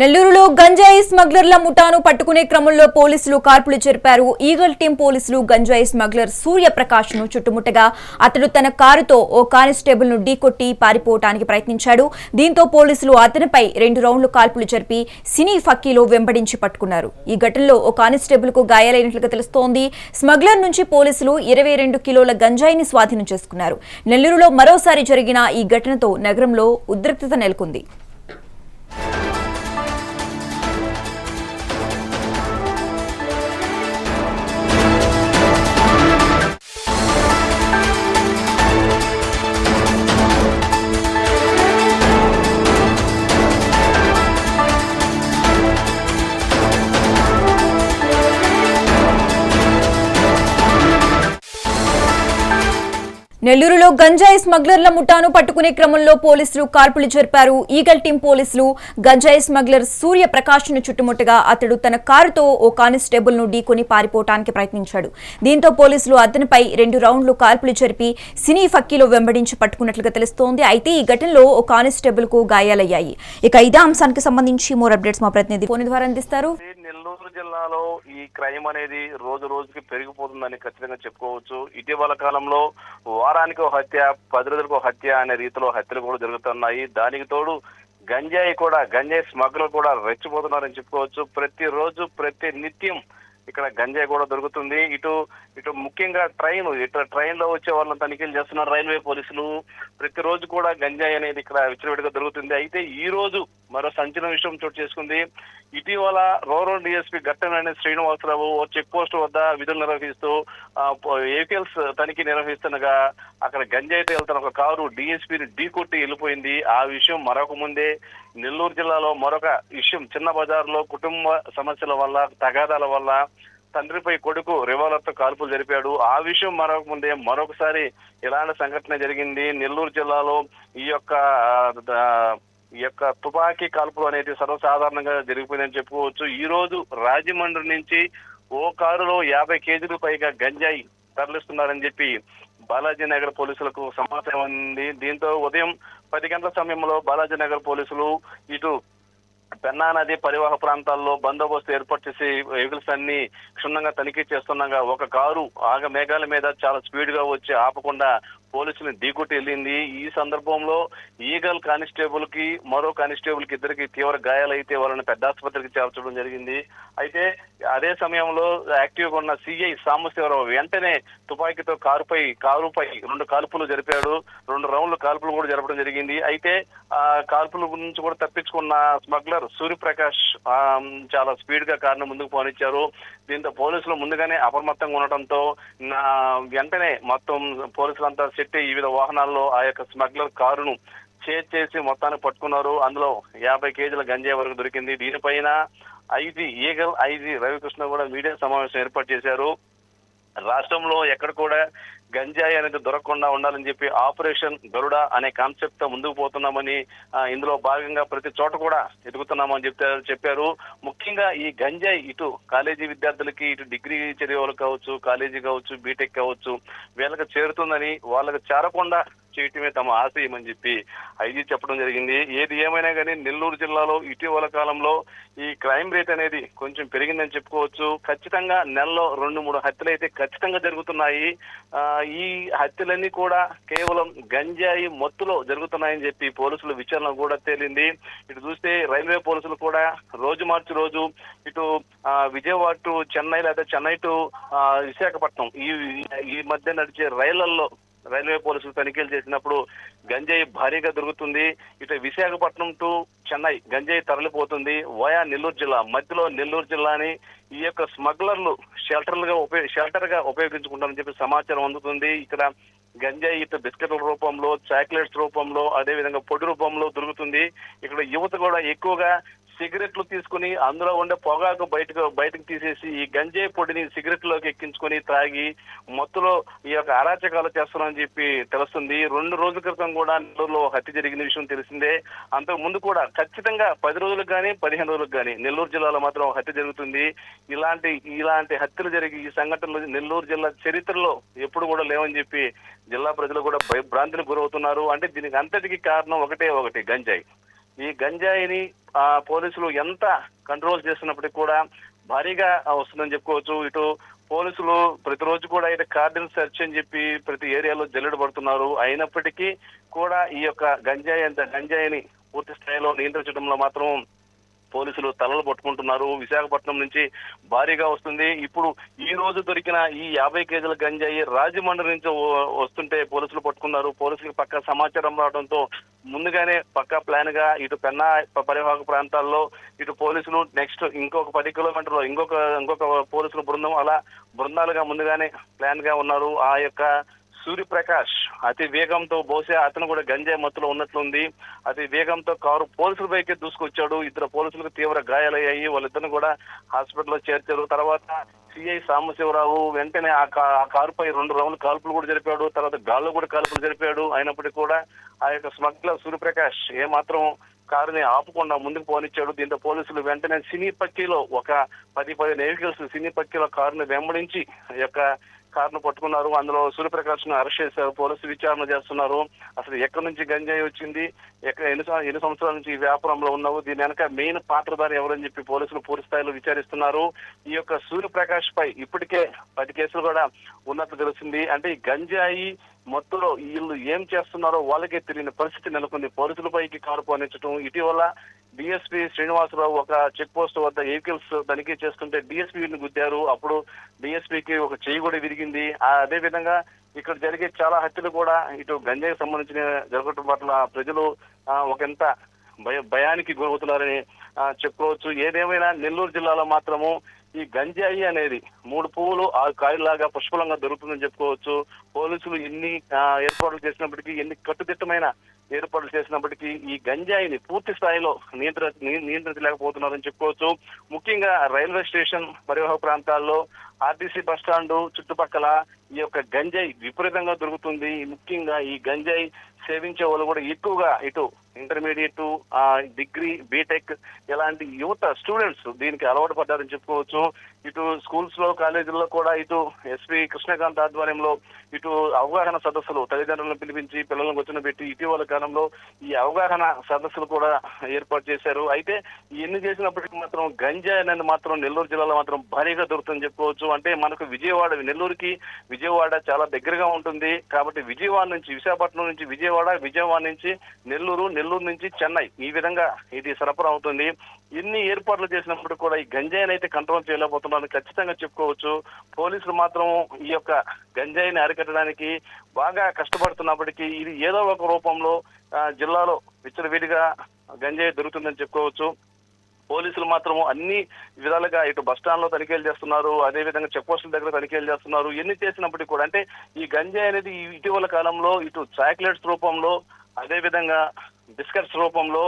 నెల్లూరులో గంజాయి స్మగ్లర్ల ముఠాను పట్టుకునే క్రమంలో పోలీసులు కార్పులు జరిపారు ఈగల్ టీం పోలీసులు గంజాయి స్మగ్లర్ సూర్యప్రకాష్ను చుట్టుముట్టగా అతడు తన కారుతో ఓ కానిస్టేబుల్ను ఢీకొట్టి పారిపోవటానికి ప్రయత్నించాడు. దీంతో పోలీసులు అతనిపై రెండు రౌండ్లు కాల్పులు జరిపి సినీ ఫక్కీలో వెంబడించి పట్టుకున్నారు. ఈ ఘటనలో ఓ కానిస్టేబుల్కు గాయాలైనట్లుగా తెలుస్తోంది. స్మగ్లర్ నుంచి పోలీసులు ఇరవై రెండు కిలోల గంజాయిని స్వాధీనం చేసుకున్నారు. నెల్లూరులో మరోసారి జరిగిన ఈ ఘటనతో నగరంలో ఉద్రిక్తత నెలకొంది. నెల్లూరులో గంజాయి స్మగ్లర్ల ముఠాను పట్టుకునే క్రమంలో పోలీసులు కాల్పులు జరిపారు. ఈగల్ టీం పోలీసులు గంజాయి స్మగ్లర్ సూర్య ప్రకాష్ను చుట్టుముట్టగా అతడు తన కారుతో ఓ కానిస్టేబుల్ను ఢీకొని పారిపోవటానికి ప్రయత్నించాడు. దీంతో పోలీసులు అతనిపై రెండు రౌండ్లు కాల్పులు జరిపి సినీ ఫక్కీలో వెంబడించి పట్టుకున్నట్లుగా తెలుస్తోంది. అయితే ఈ ఘటనలో ఓ కానిస్టేబుల్కు గాయాలయ్యాయి. ఇక ఇదే అంశానికి సంబంధించి మోర్ అప్డేట్స్ మా ప్రతినిధి ఫోన్ ద్వారా అందిస్తారు. నెల్లూరు జిల్లాలో ఈ క్రైమ్ అనేది రోజు రోజుకి పెరిగిపోతుందని ఖచ్చితంగా చెప్పుకోవచ్చు. ఇటీవల కాలంలో వారానికి ఒక హత్య పది రోజులకు హత్య అనే రీతిలో హత్యలు కూడా జరుగుతున్నాయి. దానికి తోడు గంజాయి కూడా గంజాయి స్మగ్లర్ కూడా రెచ్చిపోతున్నారని చెప్పుకోవచ్చు. ప్రతిరోజు ప్రతి నిత్యం ఇక్కడ గంజాయి కూడా దొరుకుతుంది. ఇటు ఇటు ముఖ్యంగా ట్రైన్ ఇటు ట్రైన్లో వచ్చే వాళ్ళని తనిఖీలు చేస్తున్నారు రైల్వే పోలీసులు ప్రతిరోజు కూడా గంజాయి అనేది ఇక్కడ విచ్చలవిడిగా దొరుకుతుంది. అయితే ఈ రోజు మరో సంచలన విషయం చోటు చేసుకుంది. ఇటీవల రూరల్ డిఎస్పీ గట్టనని శ్రీనివాసరావు ఓ చెక్ పోస్ట్ వద్ద విధులు నిర్వహిస్తూ ఏపీఎల్స్ తనిఖీ నిర్వహిస్తుండగా అక్కడ గంజాయి వెళ్తున్న ఒక కారు డిఎస్పీని ఢీకొట్టి వెళ్ళిపోయింది. ఆ విషయం మరొక ముందే నెల్లూరు జిల్లాలో మరొక విషయం చిన్న బజార్లో కుటుంబ సమస్యల వల్ల తగాదాల వల్ల తండ్రిపై కొడుకు రివాల్వర్తో కాల్పులు జరిపాడు. ఆ విషయం మరొక ముందే మరొకసారి ఇలాంటి సంఘటన జరిగింది. నెల్లూరు జిల్లాలో ఈ యొక్క ఈ యొక్క తుపాకీ కాల్పులు అనేది సర్వసాధారణంగా జరిగిపోయిందని చెప్పుకోవచ్చు. ఈ రోజు రాజమండ్రి నుంచి ఓ కారులో యాభై కేజీలు పైగా గంజాయి తరలిస్తున్నారని చెప్పి బాలాజీ నగర్ పోలీసులకు సమాచారం ఉంది దీంతో ఉదయం పది గంటల సమయంలో బాలాజీ నగర్ పోలీసులు ఇటు పెన్నా నది పరివాహ ప్రాంతాల్లో బందోబస్తు ఏర్పాటు చేసి వెహికల్స్ అన్ని క్షుణ్ణంగా తనిఖీ చేస్తుండగా ఒక కారు ఆగ మేఘాల మీద చాలా స్పీడ్గా వచ్చి ఆపకుండా పోలీసులను ఢీకొట్టి వెళ్ళింది. ఈ సందర్భంలో ఈగల్ కానిస్టేబుల్కి మరో కానిస్టేబుల్కి ఇద్దరికి తీవ్ర గాయాలైతే వాళ్ళని పెద్ద ఆసుపత్రికి చేర్చడం జరిగింది. అయితే అదే సమయంలో యాక్టివ్గా ఉన్న సిఐ సాంబశివరావు వెంటనే తుపాకీతో కారుపై కారుపై రెండు కాల్పులు జరిపాడు. రెండు రౌండ్లు కాల్పులు కూడా జరపడం జరిగింది. అయితే ఆ కాల్పుల నుంచి కూడా తప్పించుకున్న స్మగ్లర్ సూర్యప్రకాష్ చాలా స్పీడ్గా కారును ముందుకు పోనిచ్చారు. దీంతో పోలీసులు ముందుగానే అప్రమత్తంగా ఉండటంతో నా వెంటనే మొత్తం పోలీసులంతా చెట్టి వివిధ వాహనాల్లో ఆ యొక్క స్మగ్లర్ కారును చేజ్ చేసి మొత్తాన్ని పట్టుకున్నారు. అందులో యాభై కేజీల గంజాయి వరకు దొరికింది. దీనిపైన ఐజీ ఈగల్ ఐజీ రవికృష్ణ కూడా మీడియా సమావేశం ఏర్పాటు చేశారు. రాష్ట్రంలో ఎక్కడ కూడా గంజాయి అనేది దొరకకుండా ఉండాలని చెప్పి ఆపరేషన్ గరుడ అనే కాన్సెప్ట్తో ముందుకు పోతున్నామని ఇందులో భాగంగా ప్రతి చోట కూడా ఎదుగుతున్నామని చెప్తారు చెప్పారు. ముఖ్యంగా ఈ గంజాయి ఇటు కాలేజీ విద్యార్థులకి ఇటు డిగ్రీ చదివే వాళ్ళకి కావచ్చు కాలేజీ కావచ్చు బీటెక్ కావచ్చు వీళ్ళకి చేరుతుందని వాళ్ళకి చేరకుండా చేయటమే తమ ఆశయం అని చెప్పి ఐజీ చెప్పడం జరిగింది. ఏది ఏమైనా కానీ నెల్లూరు జిల్లాలో ఇటీవల కాలంలో క్రైమ్ రేట్ అనేది కొంచెం పెరిగిందని చెప్పుకోవచ్చు. ఖచ్చితంగా నెలలో రెండు మూడు హత్యలు అయితే ఖచ్చితంగా జరుగుతున్నాయి. ఈ హత్యలన్నీ కూడా కేవలం గంజాయి మత్తులో జరుగుతున్నాయని చెప్పి పోలీసుల విచారణ కూడా తేలింది. ఇటు చూస్తే రైల్వే పోలీసులు కూడా రోజు మార్చి రోజు ఇటు విజయవాడ టు చెన్నై లేదా చెన్నై టు విశాఖపట్నం ఈ ఈ మధ్య నడిచే రైళ్ళలో రైల్వే పోలీసులు తనిఖీలు చేసినప్పుడు గంజాయి భారీగా దొరుకుతుంది. ఇటు విశాఖపట్నం టు చెన్నై గంజాయి తరలిపోతుంది. వయా నెల్లూరు జిల్లా మధ్యలో నెల్లూరు జిల్లాని ఈ యొక్క స్మగ్లర్లు షెల్టర్లుగా ఉపయోగ షెల్టర్గా ఉపయోగించుకుంటారని చెప్పి సమాచారం అందుతుంది. ఇక్కడ గంజాయి ఇటు బిస్కెట్ల రూపంలో చాక్లెట్స్ రూపంలో అదే విధంగా పొడి రూపంలో దొరుకుతుంది. ఇక్కడ యువత కూడా ఎక్కువగా సిగరెట్లు తీసుకుని అందులో ఉండే పొగాకు బయటకు బయటకు తీసేసి ఈ గంజాయి పొడిని సిగరెట్లోకి ఎక్కించుకొని త్రాగి మత్తులో ఈ యొక్క అరాచకాలు చేస్తున్నారని చెప్పి తెలుస్తుంది. రెండు రోజుల క్రితం కూడా నెల్లూరులో హత్య జరిగిన విషయం తెలిసిందే. అంతకు ముందు కూడా ఖచ్చితంగా పది రోజులకు కానీ పదిహేను రోజులకు కానీ నెల్లూరు జిల్లాలో మాత్రం హత్య జరుగుతుంది. ఇలాంటి ఇలాంటి హత్యలు జరిగి ఈ సంఘటనలు నెల్లూరు జిల్లా చరిత్రలో ఎప్పుడు కూడా లేవని చెప్పి జిల్లా ప్రజలు కూడా భయభ్రాంతిని గురవుతున్నారు. అంటే దీనికి అంతటికి కారణం ఒకటే ఒకటి గంజాయి. ఈ గంజాయిని ఆ, పోలీసులు ఎంత కంట్రోల్ చేస్తున్నప్పటికీ కూడా భారీగా వస్తుందని చెప్పుకోవచ్చు. ఇటు పోలీసులు ప్రతిరోజు కూడా అయితే కార్డిన్ సెర్చ్ అని చెప్పి ప్రతి ఏరియాలో జల్లెడు పడుతున్నారు. అయినప్పటికీ కూడా ఈ యొక్క గంజాయి అంత గంజాయిని పూర్తి స్థాయిలో నియంత్రించడంలో మాత్రం పోలీసులు తలలు పట్టుకుంటున్నారు. విశాఖపట్నం నుంచి భారీగా వస్తుంది. ఇప్పుడు ఈ రోజు దొరికిన ఈ యాభై కేజీల గంజాయి రాజమండ్రి నుంచి వస్తుంటే పోలీసులు పట్టుకున్నారు. పోలీసులకు పక్క సమాచారం రావడంతో ముందుగానే పక్క ప్లాన్గా ఇటు పెన్నా పరివాహక ప్రాంతాల్లో ఇటు పోలీసులు నెక్స్ట్ ఇంకొక పది కిలోమీటర్లు ఇంకొక ఇంకొక పోలీసుల బృందం అలా బృందాలుగా ముందుగానే ప్లాన్గా ఉన్నారు. ఆ యొక్క సూర్యప్రకాష్ అతి వేగంతో బహుశా అతను కూడా గంజాయి మత్తులో ఉన్నట్లుంది. అతి వేగంతో కారు పోలీసుల పైకి దూసుకొచ్చాడు. ఇద్దరు పోలీసులకు తీవ్ర గాయాలయ్యాయి. వాళ్ళిద్దరిని కూడా హాస్పిటల్లో చేర్చారు. తర్వాత సిఐ సాంబశివరావు వెంటనే ఆ కారుపై రెండు రౌండ్లు కాల్పులు కూడా జరిపాడు. తర్వాత గాల్లో కూడా కాల్పులు జరిపాడు. అయినప్పటికీ కూడా ఆ యొక్క స్మగ్లర్ సూర్యప్రకాష్ ఏమాత్రం కారుని ఆపకుండా ముందుకు పోనిచ్చాడు. దీంతో పోలీసులు వెంటనే సినీ పక్కీలో ఒక పది పదిహేను వెహికల్స్ సినీ పక్కీలో కారుని వెంబడించి ఆ యొక్క కారును పట్టుకున్నారు. అందులో సూర్యప్రకాష్ను అరెస్ట్ చేశారు. పోలీసు విచారణ చేస్తున్నారు. అసలు ఎక్కడి నుంచి గంజాయి వచ్చింది? ఎక్కడ ఎన్ని ఎన్ని సంవత్సరాల నుంచి ఈ వ్యాపారంలో ఉన్నావు? దీని వెనక మెయిన్ పాత్రధారి ఎవరని చెప్పి పోలీసులు పూర్తి స్థాయిలో విచారిస్తున్నారు. ఈ యొక్క సూర్యప్రకాష్ పై ఇప్పటికే పది కేసులు కూడా ఉన్నట్లు తెలిసింది అంటే ఈ గంజాయి మొత్తంలో వీళ్ళు ఏం చేస్తున్నారో వాళ్ళకే తెలియని పరిస్థితి నెలకొంది. పోలీసులపైకి కారు పోనించడం ఇటీవల డిఎస్పీ శ్రీనివాసరావు ఒక చెక్ పోస్ట్ వద్ద వెహికల్స్ తనిఖీ చేస్తుంటే డిఎస్పీని గుద్దారు. అప్పుడు డిఎస్పీకి ఒక చెయ్యి కూడా విరిగింది. అదే విధంగా ఇక్కడ జరిగే చాలా హత్యలు కూడా ఇటు గంజాయికి సంబంధించిన జరగటం పట్ల ప్రజలు ఒకంత భయ భయానికి గురవుతున్నారని చెప్పుకోవచ్చు. ఏదేమైనా నెల్లూరు జిల్లాలో మాత్రము ఈ గంజాయి అనేది మూడు పువ్వులు ఆ కాయలాగా పుష్పలంగా దొరుకుతుందని చెప్పుకోవచ్చు. పోలీసులు ఎన్ని ఏర్పాట్లు చేసినప్పటికీ ఎన్ని కట్టుదిట్టమైన ఏర్పాట్లు చేసినప్పటికీ ఈ గంజాయిని పూర్తి స్థాయిలో నియంత్ర నియంత్రించలేకపోతున్నారని చెప్పుకోవచ్చు. ముఖ్యంగా రైల్వే స్టేషన్ పరివాహక ప్రాంతాల్లో ఆర్టీసీ బస్ స్టాండ్ చుట్టుపక్కల ఈ యొక్క గంజాయి విపరీతంగా దొరుకుతుంది. ముఖ్యంగా ఈ గంజాయి సేవించే వాళ్ళు కూడా ఎక్కువగా ఇటు ఇంటర్మీడియట్ ఆ డిగ్రీ బీటెక్ ఇలాంటి యువత స్టూడెంట్స్ దీనికి అలవాటు పడ్డారని చెప్పుకోవచ్చు. ఇటు స్కూల్స్లో కాలేజీల్లో కూడా ఇటు ఎస్పీ కృష్ణకాంత్ ఆధ్వర్యంలో ఇటు అవగాహన సదస్సులు తల్లిదండ్రులను పిలిపించి పిల్లలను కూర్చొని పెట్టి ఇటీవల కాలంలో ఈ అవగాహన సదస్సులు కూడా ఏర్పాటు చేశారు. అయితే ఇవన్నీ చేసినప్పటికీ మాత్రం గంజాయి అనేది మాత్రం నెల్లూరు జిల్లాలో మాత్రం భారీగా దొరుకుతుందని చెప్పుకోవచ్చు. అంటే మనకు విజయవాడ నెల్లూరుకి విజయవాడ చాలా దగ్గరగా ఉంటుంది. కాబట్టి విజయవాడ నుంచి విశాఖపట్నం నుంచి విజయవాడ విజయవాడ నుంచి నెల్లూరు నెల్లూరు నుంచి చెన్నై ఈ విధంగా ఇది సరఫరా అవుతుంది. ఎన్ని ఏర్పాట్లు చేసినప్పుడు కూడా ఈ గంజాయిని అయితే కంట్రోల్ చేయలేకపోతున్నారని ఖచ్చితంగా చెప్పుకోవచ్చు. పోలీసులు మాత్రం ఈ యొక్క గంజాయిని అరికట్టడానికి బాగా కష్టపడుతున్నప్పటికీ ఇది ఏదో ఒక రూపంలో జిల్లాలో విచ్చలవిడిగా గంజాయి దొరుకుతుందని చెప్పుకోవచ్చు. పోలీసులు మాత్రము అన్ని విధాలుగా ఇటు బస్ స్టాండ్లో తనిఖీలు చేస్తున్నారు అదే విధంగా చెక్ పోస్టుల దగ్గర తనిఖీలు చేస్తున్నారు. ఎన్ని చేసినప్పటికీ కూడా అంటే ఈ గంజాయి అనేది ఇటీవల కాలంలో ఇటు చాక్లెట్స్ రూపంలో అదే విధంగా బిస్కెట్స్ రూపంలో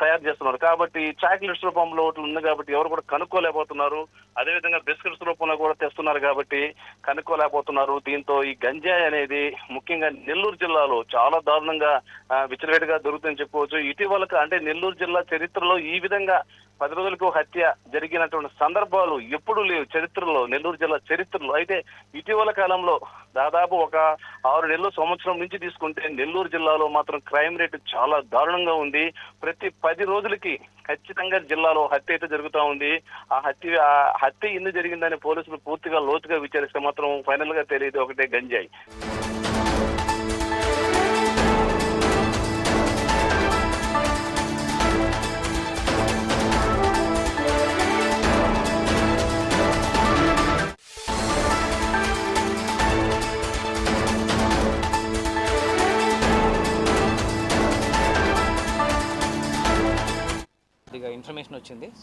తయారు చేస్తున్నారు. కాబట్టి చాక్లెట్స్ రూపంలో ఉంది కాబట్టి ఎవరు కూడా కనుక్కోలేకపోతున్నారు. అదే విధంగా బిస్కెట్స్ రూపంలో కూడా తెస్తున్నారు కాబట్టి కనుక్కోలేకపోతున్నారు. దీంతో ఈ గంజాయి అనేది ముఖ్యంగా నెల్లూరు జిల్లాలో చాలా దారుణంగా విచ్చలవేటుగా దొరుకుతుందని చెప్పుకోవచ్చు. ఇటీవల అంటే నెల్లూరు జిల్లా చరిత్రలో ఈ విధంగా పది రోజులకు హత్య జరిగినటువంటి సందర్భాలు ఎప్పుడూ లేవు చరిత్రలో నెల్లూరు జిల్లా చరిత్రలో. అయితే ఇటీవల కాలంలో దాదాపు ఒక ఆరు నెలల సంవత్సరం నుంచి తీసుకుంటే నెల్లూరు జిల్లాలో మాత్రం క్రైమ్ రేటు చాలా దారుణంగా ఉంది. ప్రతి పది రోజులకి ఖచ్చితంగా జిల్లాలో హత్య అయితే జరుగుతూ ఉంది. ఆ హత్య ఆ హత్య ఎందుకు జరిగిందని పోలీసులు పూర్తిగా లోతుగా విచారిస్తే మాత్రం ఫైనల్గా తెలియదు ఒకటే గంజాయి.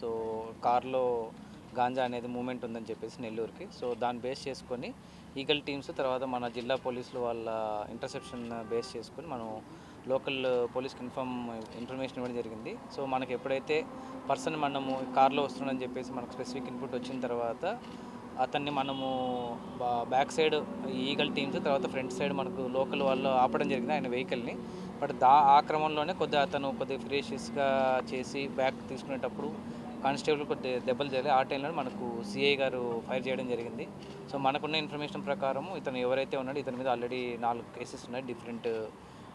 సో కార్లో గాంజా అనేది మూమెంట్ ఉందని చెప్పేసి నెల్లూరుకి. సో దాన్ని బేస్ చేసుకొని ఈగల్ టీమ్స్ తర్వాత మన జిల్లా పోలీసులు వాళ్ళ ఇంటర్సెప్షన్ బేస్ చేసుకొని మనం లోకల్ పోలీస్కి ఇన్ఫార్మ్ ఇన్ఫర్మేషన్ ఇవ్వడం జరిగింది. సో మనకి ఎప్పుడైతే పర్సన్ మనము కార్లో వస్తుందని చెప్పేసి మనకు స్పెసిఫిక్ ఇన్పుట్ వచ్చిన తర్వాత అతన్ని మనము బా- బ్యాక్ సైడ్ ఈగల్ టీమ్స్ తర్వాత ఫ్రంట్ సైడ్ మనకు లోకల్ వాళ్ళు ఆపడం జరిగింది ఆయన వెహికల్ని. బట్ దా ఆ క్రమంలోనే కొద్దిగా అతను కొద్దిగా ఫ్రేషియస్గా చేసి బ్యాక్ తీసుకునేటప్పుడు కానిస్టేబుల్ కొద్ది దెబ్బలు జరిగి ఆ టైంలో మనకు సిఐ గారు ఫైర్ చేయడం జరిగింది. సో మనకున్న ఇన్ఫర్మేషన్ ప్రకారం ఇతను ఎవరైతే ఉన్నాడో ఇతని మీద ఆల్రెడీ నాలుగు కేసెస్ ఉన్నాయి. డిఫరెంట్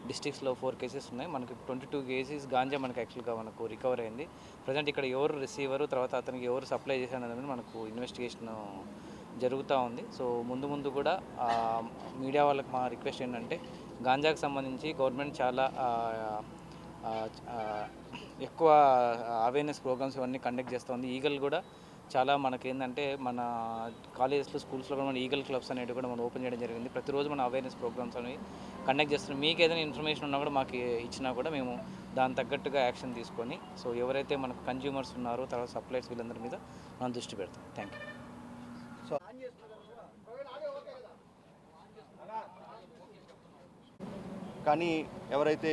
డిస్ట్రిక్ట్స్లో ఫోర్ కేసెస్ ఉన్నాయి. మనకి ట్వంటీ టూ కేసెస్ గాంజా మనకి యాక్చువల్గా మనకు రికవర్ అయింది. ప్రజెంట్ ఇక్కడ ఎవరు రిసీవర్ తర్వాత అతనికి ఎవరు సప్లై చేశాను అనేది మనకు ఇన్వెస్టిగేషన్ జరుగుతూ ఉంది. సో ముందు ముందు కూడా మీడియా వాళ్ళకి మా రిక్వెస్ట్ ఏంటంటే గాంజాకు సంబంధించి గవర్నమెంట్ చాలా ఎక్కువ అవేర్నెస్ ప్రోగ్రామ్స్ ఇవన్నీ కండక్ట్ చేస్తుంది ఈగల్ కూడా చాలా మనకి ఏంటంటే మన కాలేజెస్లో స్కూల్స్లో కూడా మన ఈగల్ క్లబ్స్ అనేవి కూడా మనం ఓపెన్ చేయడం జరిగింది. ప్రతిరోజు మన అవేర్నెస్ ప్రోగ్రామ్స్ అనేవి కండక్ట్ చేస్తున్నాం. మీకు ఏదైనా ఇన్ఫర్మేషన్ ఉన్నా కూడా మాకు ఇచ్చినా కూడా మేము దాని తగ్గట్టుగా యాక్షన్ తీసుకొని సో ఎవరైతే మనకు కన్జ్యూమర్స్ ఉన్నారో తర్వాత సప్లైస్ వీళ్ళందరి మీద మనం దృష్టి పెడతాం. థ్యాంక్ యూ సో కానీ ఎవరైతే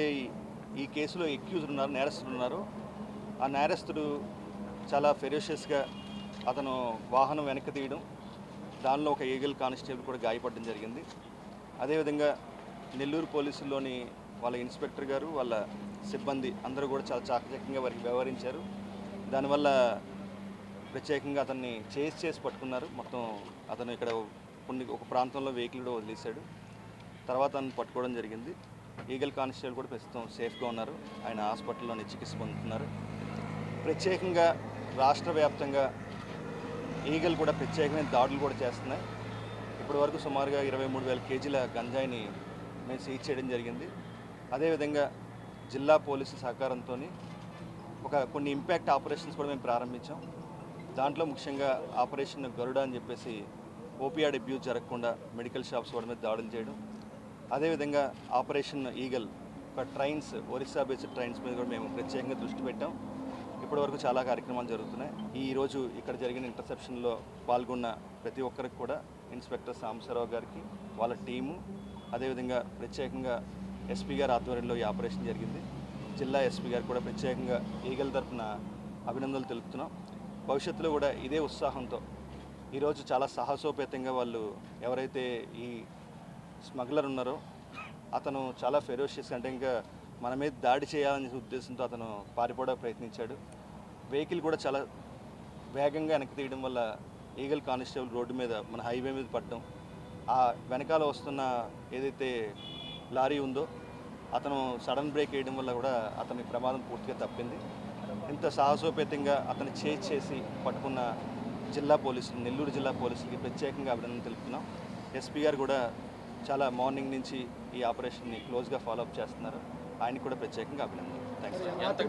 ఈ- కేసులో ఎక్యూజ్డ్ ఉన్నారు నేరస్తుడు ఉన్నారు ఆ నేరస్తుడు చాలా ఫెరోషియస్గా అతను వాహనం వెనక్కి తీయడం దానిలో ఒక ఈగల్ కానిస్టేబుల్ కూడా గాయపడడం జరిగింది. అదేవిధంగా నెల్లూరు పోలీసుల్లోని వాళ్ళ ఇన్స్పెక్టర్ గారు వాళ్ళ సిబ్బంది అందరూ కూడా చాలా చాకచక్యంగా వారికి వ్యవహరించారు. దానివల్ల ప్రత్యేకంగా అతన్ని చేసి చేసి పట్టుకున్నారు. మొత్తం అతను ఇక్కడ కొన్ని ఒక ప్రాంతంలో వెహికల్ కూడా వదిలేశాడు. తర్వాత అతను పట్టుకోవడం జరిగింది. ఈగల్ కానిస్టేబుల్ కూడా ప్రస్తుతం సేఫ్గా ఉన్నారు. ఆయన హాస్పిటల్లోనే చికిత్స పొందుతున్నారు. ప్రత్యేకంగా రాష్ట్ర వ్యాప్తంగా ఈగల్ కూడా ప్రత్యేకమైన దాడులు కూడా చేస్తున్నాయి. ఇప్పటి వరకు సుమారుగా ఇరవై మూడు వేల కేజీల గంజాయిని మేము సీజ్ చేయడం జరిగింది. అదేవిధంగా జిల్లా పోలీసుల సహకారంతో ఒక కొన్ని ఇంపాక్ట్ ఆపరేషన్స్ కూడా మేము ప్రారంభించాం. దాంట్లో ముఖ్యంగా ఆపరేషన్ గరుడ అని చెప్పేసి ఓపీఆర్ అబ్యూస్ జరగకుండా మెడికల్ షాప్స్ వాడి మీద దాడులు చేయడం అదేవిధంగా ఆపరేషన్ ఈగల్ ఒక ట్రైన్స్ ఒరిస్సా బేస్డ్ ట్రైన్స్ మీద కూడా మేము ప్రత్యేకంగా దృష్టి పెట్టాం. ఇప్పటివరకు చాలా కార్యక్రమాలు జరుగుతున్నాయి. ఈరోజు ఇక్కడ జరిగిన ఇంటర్సెప్షన్లో పాల్గొన్న ప్రతి ఒక్కరికి కూడా ఇన్స్పెక్టర్ సాంబశివరావు గారికి వాళ్ళ టీము అదేవిధంగా ప్రత్యేకంగా ఎస్పీ గారి ఆధ్వర్యంలో ఈ ఆపరేషన్ జరిగింది. జిల్లా ఎస్పీ గారు కూడా ప్రత్యేకంగా ఈగల్ తరపున అభినందనలు తెలుపుతున్నాం. భవిష్యత్తులో కూడా ఇదే ఉత్సాహంతో ఈరోజు చాలా సాహసోపేతంగా వాళ్ళు ఎవరైతే ఈ స్మగ్లర్ ఉన్నారు. అతను చాలా ఫెరోషియస్ అంటే ఇంకా మన మీద దాడి చేయాలనే ఉద్దేశంతో అతను పారిపోవడానికి ప్రయత్నించాడు. వెహికల్ కూడా చాలా వేగంగా వెనక్కి తీయడం వల్ల ఈగల్ కానిస్టేబుల్ రోడ్డు మీద మన హైవే మీద పడడం ఆ వెనకాల వస్తున్న ఏదైతే లారీ ఉందో అతను సడన్ బ్రేక్ వేయడం వల్ల కూడా అతని ప్రమాదం పూర్తిగా తప్పింది. ఇంత సాహసోపేతంగా అతను చేజ్ చేసి పట్టుకున్న జిల్లా పోలీసులు నెల్లూరు జిల్లా పోలీసులకి ప్రత్యేకంగా అభినందన తెలుపుతున్నాం. ఎస్పీ గారు కూడా చాలా మార్నింగ్ నుంచి ఈ ఆపరేషన్ని క్లోజ్గా ఫాలోఅప్ చేస్తున్నారు. ఆయన కూడా ప్రత్యేకంగా అభినందనలు థ్యాంక్స్